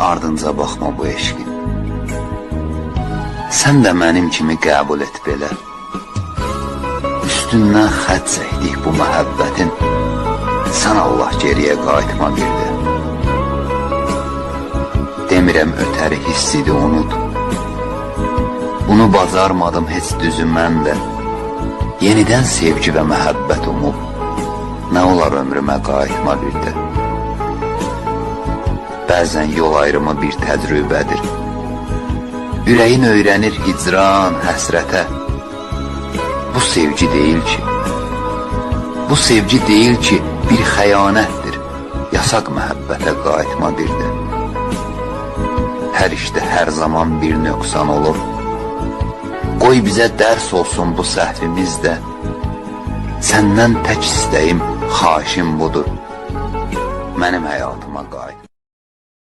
ardınca baxma bu eşqin. Sən də mənim kimi qəbul et belə. Üstündən xət çəkdik bu məhəbbətin. Sən Allah geriyə qayıtma bir də. Demirəm ötəri hissidi unut. Bunu bacarmadım heç düzü mən də. Yenidən sevgi və məhəbbət umub. Nə olar ömrümə qayıtma bir də. Bəzən yol ayrımı bir təcrübədir. Ürəyin öyrənir hicran, həsrətə. Bu sevgi deyil ki. Bu sevgi deyil ki, bir xəyanətdir. Yasaq məhəbbətə qayıtma bir də. Hər işdə hər zaman bir nöqsan olur. Qoy bizə dərs olsun bu səhvimiz də. Səndən tək istəyim, xahişim budur. Mənim həyatıma qayıt.